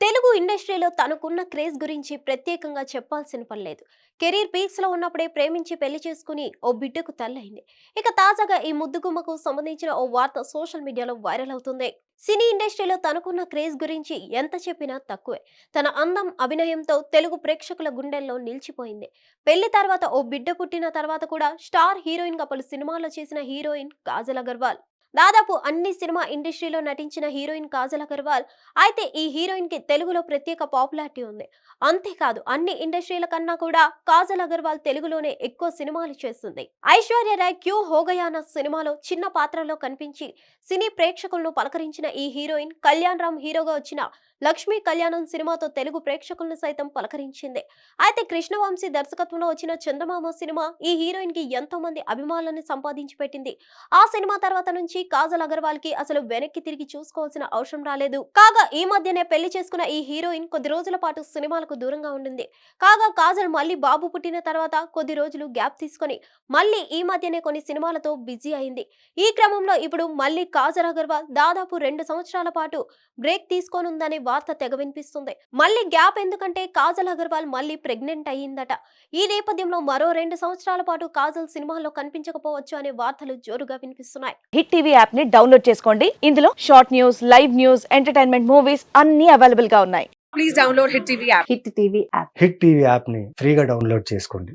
తెలుగు ఇండస్ట్రీలో తనకున్న క్రేజ్ గురించి ప్రత్యేకంగా చెప్పాల్సిన పని లేదు. కెరీర్ పీక్స్లో ఉన్నప్పుడే ప్రేమించి పెళ్ళి చేసుకుని ఓ బిడ్డకు తల్లయింది. ఇక తాజాగా ఈ ముద్దుగుమ్మకు సంబంధించిన ఓ వార్త సోషల్ మీడియాలో వైరల్ అవుతుంది. సినీ ఇండస్ట్రీలో తనకున్న క్రేజ్ గురించి ఎంత చెప్పినా తక్కువే. తన అందం అభినయంతో తెలుగు ప్రేక్షకుల గుండెల్లో నిలిచిపోయింది. పెళ్ళి తర్వాత ఓ బిడ్డ పుట్టిన తర్వాత కూడా స్టార్ హీరోయిన్గా పలు సినిమాల్లో చేసిన హీరోయిన్ కాజల్ అగర్వాల్. దాదాపు అన్ని సినిమా ఇండస్ట్రీలో నటించిన హీరోయిన్ కాజల్ అగర్వాల్. అయితే ఈ హీరోయిన్కి తెలుగులో ప్రత్యేక పాపులారిటీ ఉంది. అంతేకాదు అన్ని ఇండస్ట్రీల కన్నా కూడా కాజల్ అగర్వాల్ తెలుగులోనే ఎక్కువ సినిమాలు చేస్తుంది. ఐశ్వర్య రాయ్ క్యూ హోగయాన సినిమాలో చిన్న పాత్రలో కనిపించి సినీ ప్రేక్షకులను పలకరించిన ఈ హీరోయిన్ కళ్యాణ్ రామ్ హీరోగా వచ్చిన లక్ష్మీ కళ్యాణం సినిమాతో తెలుగు ప్రేక్షకులను సైతం పలకరించింది. అయితే కృష్ణవంశీ దర్శకత్వంలో వచ్చిన చందమామ సినిమా ఈ హీరోయిన్కి ఎంతో మంది అభిమానులను సంపాదించి పెట్టింది. ఆ సినిమా తర్వాత నుంచి కాజల్ అగర్వాల్కి అసలు వెనక్కి తిరిగి చూసుకోవాల్సిన అవసరం రాలేదు. కాగా ఈ మధ్యనే పెళ్ళి చేసుకున్న ఈ హీరోయిన్ కొద్ది రోజుల పాటు సినిమాలకు దూరంగా ఉండింది. కాగా కాజల్ మళ్ళీ బాబు పుట్టిన తర్వాత కొద్ది రోజులు గ్యాప్ తీసుకొని మళ్ళీ ఈ మధ్యనే కొన్ని సినిమాలతో బిజీ అయింది. ఈ క్రమంలో ఇప్పుడు మళ్ళీ కాజల్ అగర్వాల్ దాదాపు రెండు సంవత్సరాల పాటు బ్రేక్ తీసుకోనుందనే వార్త తెగ వినిపిస్తుంది. మళ్ళీ గ్యాప్ ఎందుకంటే కాజల్ అగర్వాల్ మళ్ళీ ప్రెగ్నెంట్ అయ్యిందట. ఈ నేపథ్యంలో మరో రెండు సంవత్సరాల పాటు కాజల్ సినిమాల్లో కనిపించకపోవచ్చు అనే వార్తలు జోరుగా వినిపిస్తున్నాయి. హిట్ టీవీ యాప్ని డౌన్లోడ్ చేసుకోండి. ఇందులో short news live news entertainment movies అన్ని అవైలబుల్గా ఉన్నాయి. please download Hit TV app. Hit TV app. Hit TV యాప్ని ఫ్రీగా డౌన్లోడ్ చేసుకోండి.